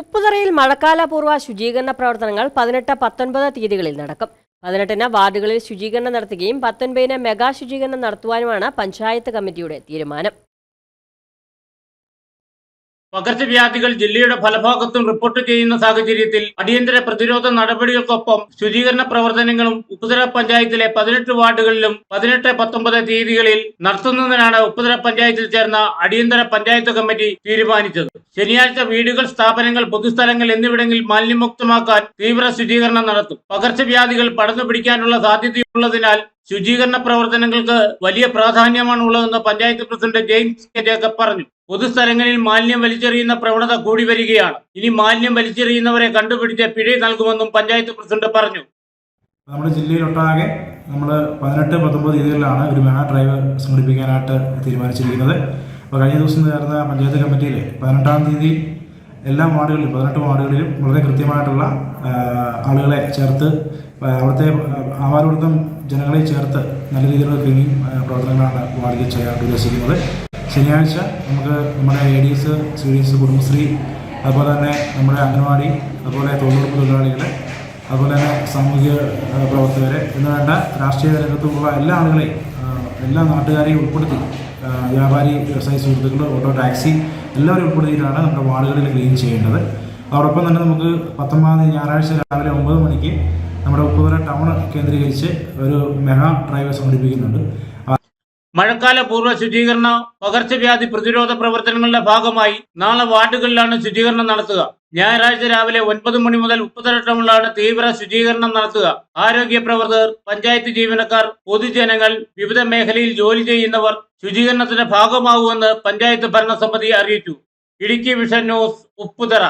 ഉപ്പുതറയിൽ മഴക്കാലപൂർവ ശുചീകരണ പ്രവർത്തനങ്ങൾ പതിനെട്ട് പത്തൊൻപത് തീയതികളിൽ നടക്കും. പതിനെട്ടിന് വാർഡുകളിൽ ശുചീകരണം നടത്തുകയും പത്തൊൻപതിന് മെഗാ ശുചീകരണം നടത്തുവാനുമാണ് പഞ്ചായത്ത് കമ്മിറ്റിയുടെ തീരുമാനം. പകർച്ചവ്യാധികൾ ജില്ലയുടെ ഫലഭാഗത്തും റിപ്പോർട്ട് ചെയ്യുന്ന സാഹചര്യത്തിൽ അടിയന്തര പ്രതിരോധ നടപടികൾക്കൊപ്പം ശുചീകരണ പ്രവർത്തനങ്ങളും ഉപ്പുതര പഞ്ചായത്തിലെ പതിനെട്ട് വാർഡുകളിലും പതിനെട്ട് പത്തൊമ്പത് തീയതികളിൽ നടത്തുന്നതിനാണ് ഉപ്പുതര പഞ്ചായത്തിൽ ചേർന്ന അടിയന്തര പഞ്ചായത്ത് കമ്മിറ്റി തീരുമാനിച്ചത്. ശനിയാഴ്ച വീടുകൾ സ്ഥാപനങ്ങൾ പൊതുസ്ഥലങ്ങൾ എന്നിവിടങ്ങളിൽ മാലിന്യമുക്തമാക്കാൻ തീവ്ര ശുചീകരണം നടത്തും. പകർച്ചവ്യാധികൾ പടർന്നു പിടിക്കാനുള്ള സാധ്യതയുള്ളതിനാൽ ശുചീകരണ പ്രവർത്തനങ്ങൾക്ക് വലിയ പ്രാധാന്യമാണ് ഉള്ളതെന്ന് panchayat president James K Jacob പറഞ്ഞു. പൊതുസ്ഥലങ്ങളിൽ മാലിന്യം വലിച്ചെറിയുന്ന പ്രവണത കൂടി വരികയാണ്. ഇനി മാലിന്യം വലിച്ചെറിയുന്നവരെ കണ്ടുപിടിച്ച് പിഴ നൽകുമെന്നും പഞ്ചായത്ത് പ്രസിഡന്റ് പറഞ്ഞു. നമ്മുടെ ജില്ലയിലൊട്ടാകെ നമ്മൾ പതിനെട്ട് പത്തൊമ്പത് തീയതികളിലാണ് ഒരു മെഗാ ഡ്രൈവ് സംഘടിപ്പിക്കാനായിട്ട് തീരുമാനിച്ചിരിക്കുന്നത്. അപ്പോൾ കഴിഞ്ഞ ദിവസം ചേർന്ന പഞ്ചായത്ത് കമ്മിറ്റിയിൽ പതിനെട്ടാം തീയതി എല്ലാ വാർഡുകളിലും പതിനെട്ട് വാർഡുകളിലും വളരെ കൃത്യമായിട്ടുള്ള ആളുകളെ ചേർത്ത് അവിടുത്തെ ആവാരവൃത്തം ജനങ്ങളെ ചേർത്ത് നല്ല രീതിയിലുള്ള ക്ലീനിങ് പ്രവർത്തനങ്ങളാണ് വാർഡിൽ ചെയ്യാൻ ഉദ്ദേശിക്കുന്നത്. ശനിയാഴ്ച നമുക്ക് നമ്മുടെ A D S C D S Kudumbashree അതുപോലെ തന്നെ നമ്മുടെ അംഗൻവാടി അതുപോലെ തൊഴിലുറപ്പ് തൊഴിലാളികളെ അതുപോലെ തന്നെ സാമൂഹിക പ്രവർത്തകരെ എന്ന് വേണ്ട രാഷ്ട്രീയ രംഗത്തുള്ള എല്ലാ ആളുകളെയും എല്ലാ നാട്ടുകാരെയും ഉൾപ്പെടുത്തി വ്യാപാരി വ്യവസായ സുഹൃത്തുക്കൾ ഓട്ടോ ടാക്സി എല്ലാവരും ഉൾപ്പെടുത്തിയിട്ടാണ് നമ്മുടെ വാർഡുകളിൽ ക്ലീൻ ചെയ്യേണ്ടത്. അതോടൊപ്പം തന്നെ നമുക്ക് പത്തൊമ്പതാം തീയതി ഞായറാഴ്ച രാവിലെ ഒമ്പത് മണിക്ക് നമ്മുടെ ഉപ്പുതല ടൗൺ കേന്ദ്രീകരിച്ച് ഒരു മെഗാ ഡ്രൈവ് സംഘടിപ്പിക്കുന്നുണ്ട്. മഴക്കാല പൂർവ ശുചീകരണ പകർച്ചവ്യാധി പ്രതിരോധ പ്രവർത്തനങ്ങളുടെ ഭാഗമായി നാളെ വാർഡുകളിലാണ് ശുചീകരണം നടത്തുക. ഞായറാഴ്ച രാവിലെ ഒൻപത് മണി മുതൽ ടൗണിലാണ് തീവ്ര ശുചീകരണം നടത്തുക. ആരോഗ്യ പ്രവർത്തകർ പഞ്ചായത്ത് ജീവനക്കാർ പൊതുജനങ്ങൾ വിവിധ മേഖലയിൽ ജോലി ചെയ്യുന്നവർ ശുചീകരണത്തിന്റെ ഭാഗമാകുമെന്ന് പഞ്ചായത്ത് ഭരണസമിതി അറിയിച്ചു. Idukki vision news Upputhara.